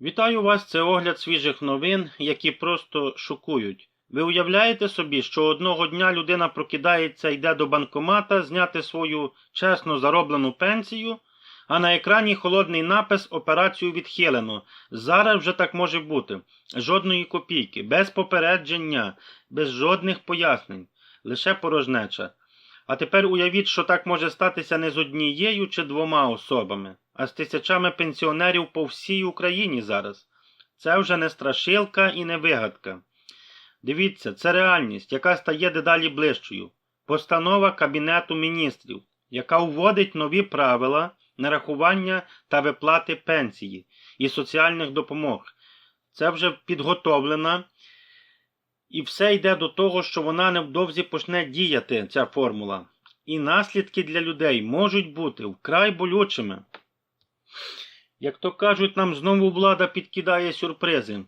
Вітаю вас! Це огляд свіжих новин, які просто шокують. Ви уявляєте собі, що одного дня людина прокидається, йде до банкомата зняти свою чесно зароблену пенсію, а на екрані холодний напис Операцію відхилено. Зараз вже так може бути. Жодної копійки, без попередження, без жодних пояснень, лише порожнеча. А тепер уявіть, що так може статися не з однією чи двома особами, а з тисячами пенсіонерів по всій Україні зараз. Це вже не страшилка і не вигадка. Дивіться, це реальність, яка стає дедалі ближчою. Постанова Кабінету міністрів, яка вводить нові правила нарахування та виплати пенсії і соціальних допомог. Це вже підготовлена. І все йде до того, що вона невдовзі почне діяти, ця формула. І наслідки для людей можуть бути вкрай болючими. Як то кажуть, нам знову влада підкидає сюрпризи.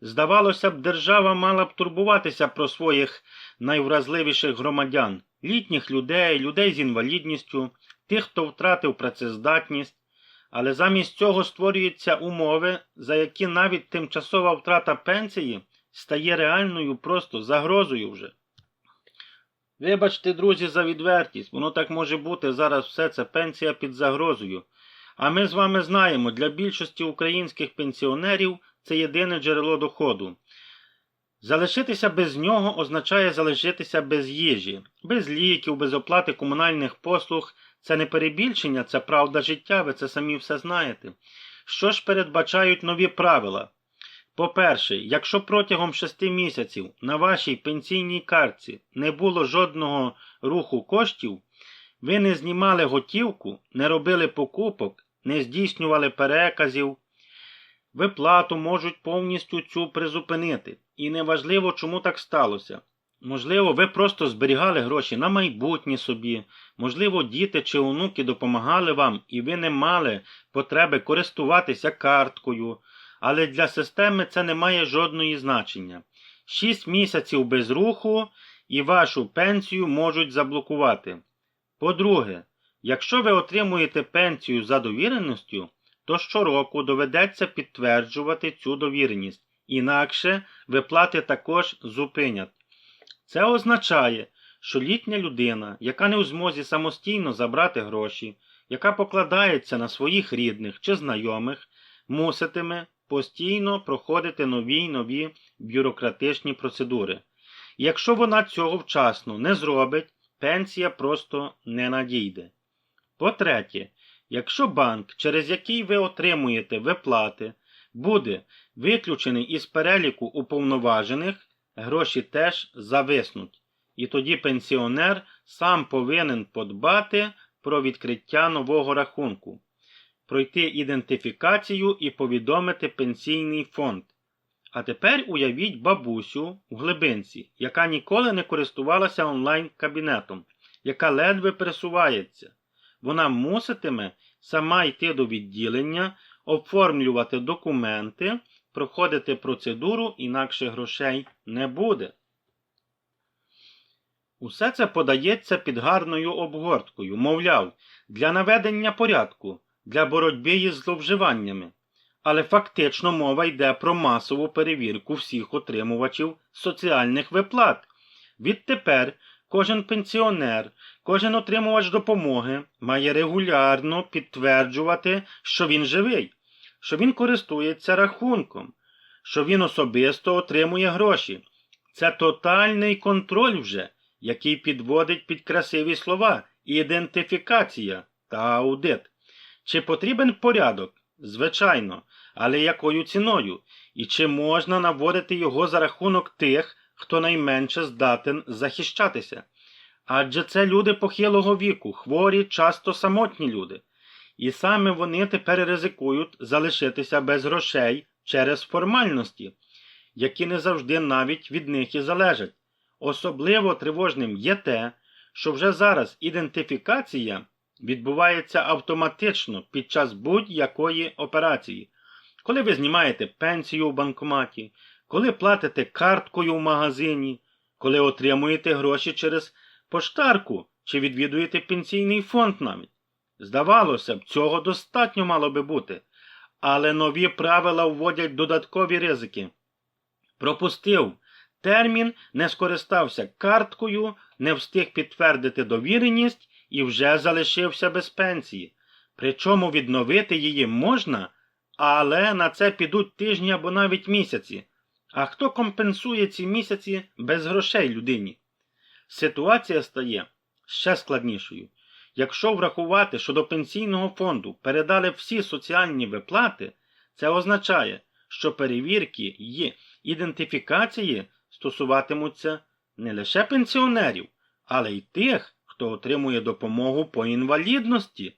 Здавалося б, держава мала б турбуватися про своїх найвразливіших громадян, літніх людей, людей з інвалідністю, тих, хто втратив працездатність. Але замість цього створюються умови, за які навіть тимчасова втрата пенсії стає реальною просто загрозою вже. Вибачте, друзі, за відвертість, воно так може бути зараз все це пенсія під загрозою. А ми з вами знаємо, для більшості українських пенсіонерів це єдине джерело доходу. Залишитися без нього означає залишитися без їжі, без ліків, без оплати комунальних послуг. Це не перебільшення, це правда життя, ви це самі все знаєте. Що ж передбачають нові правила? По-перше, якщо протягом 6 місяців на вашій пенсійній картці не було жодного руху коштів, ви не знімали готівку, не робили покупок, не здійснювали переказів, виплату можуть повністю цю призупинити. І неважливо, чому так сталося. Можливо, ви просто зберігали гроші на майбутнє собі, можливо, діти чи онуки допомагали вам, і ви не мали потреби користуватися карткою. Але для системи це не має жодної значення. Шість місяців без руху і вашу пенсію можуть заблокувати. По-друге, якщо ви отримуєте пенсію за довіреністю, то щороку доведеться підтверджувати цю довіреність, інакше виплати також зупинять. Це означає, що літня людина, яка не у змозі самостійно забрати гроші, яка покладається на своїх рідних чи знайомих, муситиме постійно проходити нові й нові бюрократичні процедури. Якщо вона цього вчасно не зробить, пенсія просто не надійде. По-третє, якщо банк, через який ви отримуєте виплати, буде виключений із переліку уповноважених, гроші теж зависнуть. І тоді пенсіонер сам повинен подбати про відкриття нового рахунку пройти ідентифікацію і повідомити пенсійний фонд. А тепер уявіть бабусю в глибинці, яка ніколи не користувалася онлайн-кабінетом, яка ледве пересувається. Вона муситиме сама йти до відділення, оформлювати документи, проходити процедуру, інакше грошей не буде. Усе це подається під гарною обгорткою, мовляв, для наведення порядку для боротьби із зловживаннями, але фактично мова йде про масову перевірку всіх отримувачів соціальних виплат. Відтепер кожен пенсіонер, кожен отримувач допомоги має регулярно підтверджувати, що він живий, що він користується рахунком, що він особисто отримує гроші. Це тотальний контроль вже, який підводить під красиві слова ідентифікація та аудит. Чи потрібен порядок? Звичайно, але якою ціною? І чи можна наводити його за рахунок тих, хто найменше здатен захищатися? Адже це люди похилого віку, хворі, часто самотні люди. І саме вони тепер ризикують залишитися без грошей через формальності, які не завжди навіть від них і залежать. Особливо тривожним є те, що вже зараз ідентифікація відбувається автоматично під час будь-якої операції. Коли ви знімаєте пенсію у банкоматі, коли платите карткою в магазині, коли отримуєте гроші через поштарку чи відвідуєте пенсійний фонд навіть. Здавалося б, цього достатньо мало би бути. але нові правила вводять додаткові ризики. Пропустив термін, не скористався карткою, не встиг підтвердити довіреність і вже залишився без пенсії. Причому відновити її можна, але на це підуть тижні або навіть місяці. А хто компенсує ці місяці без грошей людині? Ситуація стає ще складнішою. Якщо врахувати, що до пенсійного фонду передали всі соціальні виплати, це означає, що перевірки і ідентифікації стосуватимуться не лише пенсіонерів, але й тих, хто отримує допомогу по інвалідності,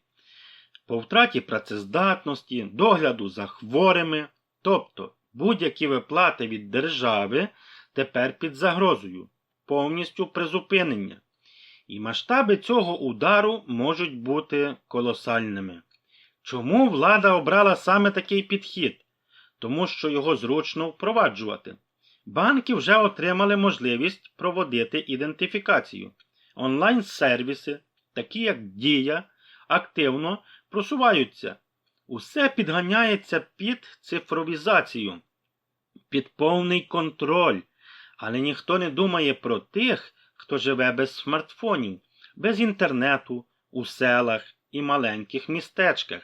по втраті працездатності, догляду за хворими, тобто будь-які виплати від держави тепер під загрозою, повністю призупинення. І масштаби цього удару можуть бути колосальними. Чому влада обрала саме такий підхід? Тому що його зручно впроваджувати. Банки вже отримали можливість проводити ідентифікацію. Онлайн-сервіси, такі як Дія, активно просуваються. Усе підганяється під цифровізацію, під повний контроль. Але ніхто не думає про тих, хто живе без смартфонів, без інтернету, у селах і маленьких містечках.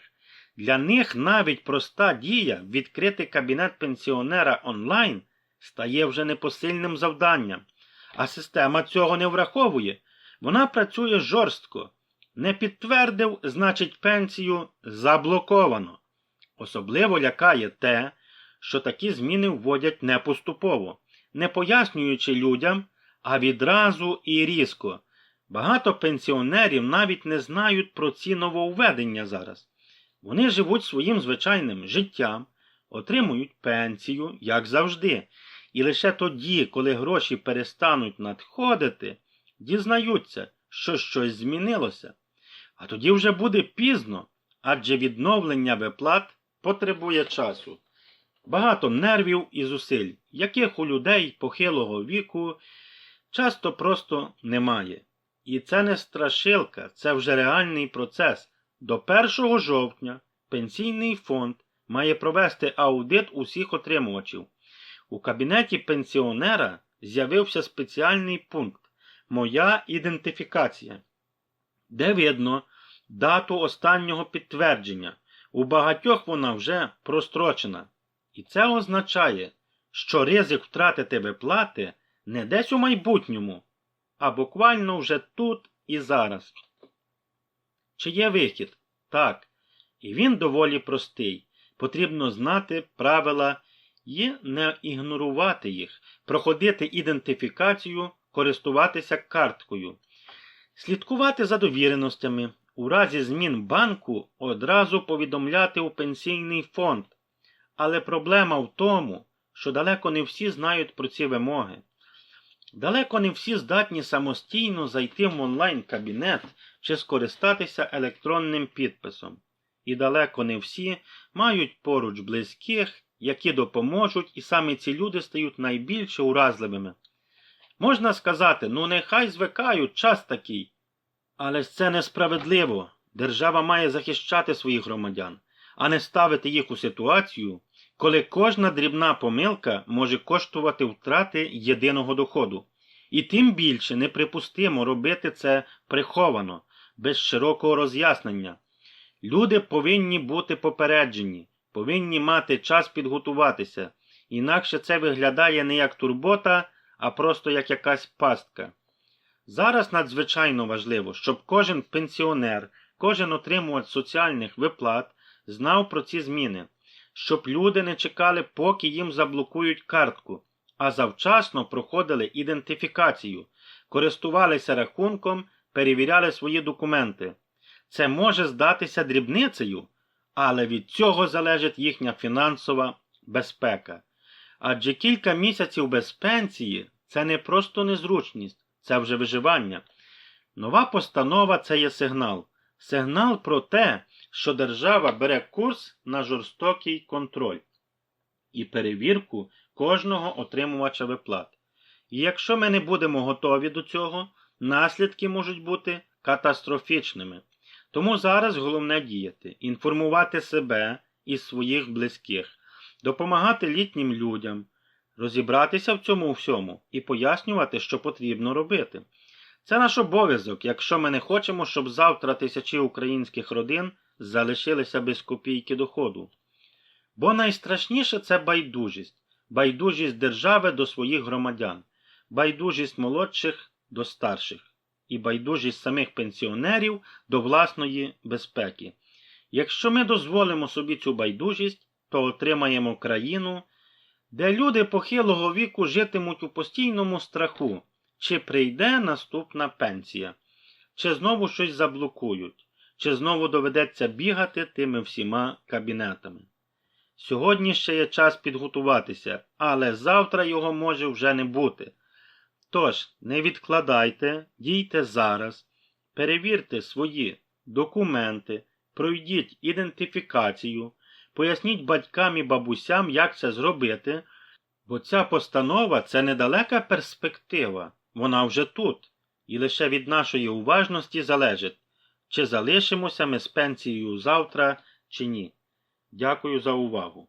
Для них навіть проста дія відкрити кабінет пенсіонера онлайн стає вже непосильним завданням, а система цього не враховує. Вона працює жорстко. Не підтвердив, значить, пенсію заблоковано. Особливо лякає те, що такі зміни вводять не поступово, не пояснюючи людям, а відразу і різко. Багато пенсіонерів навіть не знають про ці нововведення зараз. Вони живуть своїм звичайним життям, отримують пенсію, як завжди, і лише тоді, коли гроші перестануть надходити, дізнаються, що щось змінилося. А тоді вже буде пізно, адже відновлення виплат потребує часу. Багато нервів і зусиль, яких у людей похилого віку часто просто немає. І це не страшилка, це вже реальний процес. До 1 жовтня пенсійний фонд має провести аудит усіх отримувачів. У кабінеті пенсіонера з'явився спеціальний пункт Моя ідентифікація, де видно дату останнього підтвердження. У багатьох вона вже прострочена. І це означає, що ризик втратити виплати не десь у майбутньому, а буквально вже тут і зараз. Чи є вихід? Так. І він доволі простий. Потрібно знати правила і не ігнорувати їх, проходити ідентифікацію, користуватися карткою, слідкувати за довіреностями, у разі змін банку одразу повідомляти у пенсійний фонд. Але проблема в тому, що далеко не всі знають про ці вимоги. Далеко не всі здатні самостійно зайти в онлайн-кабінет чи скористатися електронним підписом. І далеко не всі мають поруч близьких, які допоможуть, і саме ці люди стають найбільш уразливими. Можна сказати, ну нехай звикають час такий. Але ж це несправедливо. Держава має захищати своїх громадян, а не ставити їх у ситуацію, коли кожна дрібна помилка може коштувати втрати єдиного доходу. І тим більше неприпустимо робити це приховано, без широкого роз'яснення. Люди повинні бути попереджені, повинні мати час підготуватися, інакше це виглядає не як турбота, а просто як якась пастка. Зараз надзвичайно важливо, щоб кожен пенсіонер, кожен отримувач соціальних виплат знав про ці зміни, щоб люди не чекали, поки їм заблокують картку, а завчасно проходили ідентифікацію, користувалися рахунком, перевіряли свої документи. Це може здатися дрібницею, але від цього залежить їхня фінансова безпека. Адже кілька місяців без пенсії це не просто незручність, це вже виживання. Нова постанова це є сигнал. Сигнал про те, що держава бере курс на жорстокий контроль і перевірку кожного отримувача виплат. І якщо ми не будемо готові до цього, наслідки можуть бути катастрофічними. Тому зараз головне діяти, інформувати себе із своїх близьких, допомагати літнім людям, розібратися в цьому всьому і пояснювати, що потрібно робити. Це наш обов'язок, якщо ми не хочемо, щоб завтра тисячі українських родин залишилися без копійки доходу. Бо найстрашніше це байдужість, байдужість держави до своїх громадян, байдужість молодших до старших і байдужість самих пенсіонерів до власної безпеки. Якщо ми дозволимо собі цю байдужість, то отримаємо країну, де люди похилого віку житимуть у постійному страху, чи прийде наступна пенсія, чи знову щось заблокують, чи знову доведеться бігати тими всіма кабінетами. Сьогодні ще є час підготуватися, але завтра його може вже не бути. Тож, не відкладайте, дійте зараз, перевірте свої документи, пройдіть ідентифікацію, поясніть батькам і бабусям, як це зробити, бо ця постанова це недалека перспектива, вона вже тут, і лише від нашої уважності залежить, чи залишимося ми з пенсією завтра, чи ні. Дякую за увагу.